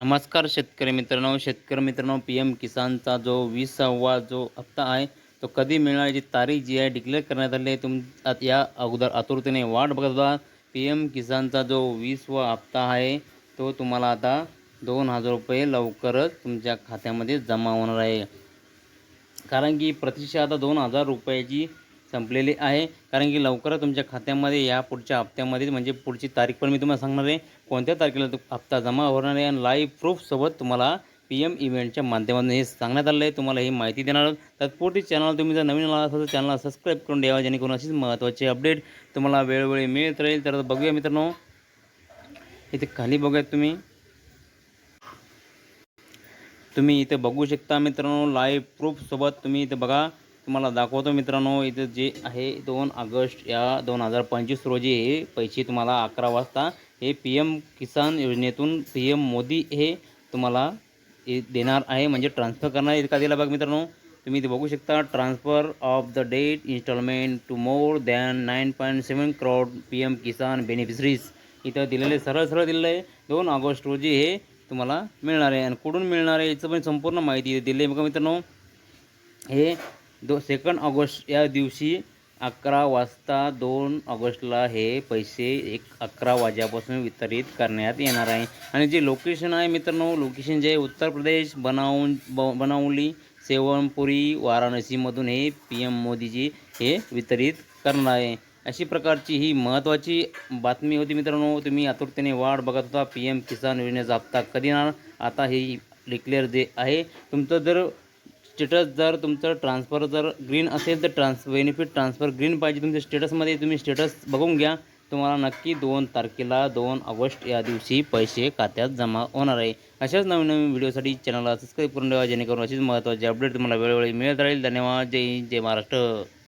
नमस्कार शेतकरी मित्रांनो शेतकरी मित्रांनो पी एम किसानचा जो विसावा जो हप्ता आहे तो कधी मिळणार याची तारीख जी आहे डिक्लेअर करण्यात आली आहे. तुम या अगोदर आतुरतेने वाट बघत होता. पी एम किसानचा जो वीसवा हप्ता आहे तो तुम्हाला आता दोन हजार रुपये लवकरच तुमच्या खात्यामध्ये जमा होणार आहे. कारण की प्रतीक्षा आता दोन हजार रुपयाची संपलेली आहे. कारण की लवकरच तुमच्या खात्यामध्ये या पुढच्या हप्त्यामध्ये म्हणजे पुढची तारीख पण मी तुम्हाला सांगणार आहे. कोणत्या तारखेला तो हप्ता जमा होणार आहे? आणि लाईव्ह प्रूफसोबत तुम्हाला पी एम इव्हेंटच्या माध्यमातून हे सांगण्यात आलं आहे. तुम्हाला ही माहिती देणार आहोत. तत्पुरती चॅनल तुम्ही जर नवीन आला असाल तर चॅनलला सबस्क्राईब करून द्यावा जेणेकरून अशीच महत्त्वाची अपडेट तुम्हाला वेळोवेळी मिळत राहील. तर बघूया मित्रांनो. इथे खाली बघूयात तुम्ही. तुम्ही इथे बघू शकता मित्रांनो लाईव्ह प्रूफसोबत तुम्ही इथे बघा. तुम्हाला दाखवतो मित्रांनो इथं जे आहे दोन ऑगस्ट या दोन हजार पंचवीस रोजी हे पैसे तुम्हाला अकरा वाजता हे पी एम किसान योजनेतून पी एम मोदी हे तुम्हाला देणार आहे म्हणजे ट्रान्सफर करणार आहे का दिला बघ मित्रांनो. तुम्ही इथे बघू शकता transfer of the date installment to more than nine point seven crore P M Kisan beneficiaries इथं दिलेले सरळ सरळ दिलेलं आहे दोन ऑगस्ट रोजी हे तुम्हाला मिळणार आहे. आणि कुठून मिळणार आहे याचं पण संपूर्ण माहिती दिली आहे बघा मित्रांनो. हे दो सेकंड ऑगस्ट या दिवशी अकरा वाजता दोन ऑगस्टला हे पैसे एक अकरा वाज्यापासून वितरित करण्यात येणार आहे. आणि जे लोकेशन आहे मित्रांनो लोकेशन जे आहे उत्तर प्रदेश बनावून ब बनावली सेवनपुरी वाराणसीमधून हे पी एम मोदीजी हे वितरित करणार आहे. अशी प्रकारची ही महत्त्वाची बातमी होती मित्रांनो. तुम्ही आतुरतेने वाट बघत होता. पी एम किसान योजनेचा हप्ता कधी येणार? आता हे डिक्लेअर जे आहे तुमचं जर स्टेटस जर तुमचं ट्रान्सफर जर ग्रीन असेल तर ट्रान्स बेनिफिट ट्रान्सफर ग्रीन पाहिजे. तुमच्या स्टेटसमध्ये तुम्ही स्टेटस बघून घ्या. तुम्हाला नक्की दोन तारखेला दोन ऑगस्ट या दिवशी पैसे खात्यात जमा होणार आहे. अशाच नवीन नवीन व्हिडिओसाठी चॅनलला सबस्क्राईब करून ठेवा जेणेकरून अशीच महत्त्वाची अपडेट तुम्हाला वेळोवेळी मिळत राहील. धन्यवाद. जय जय महाराष्ट्र.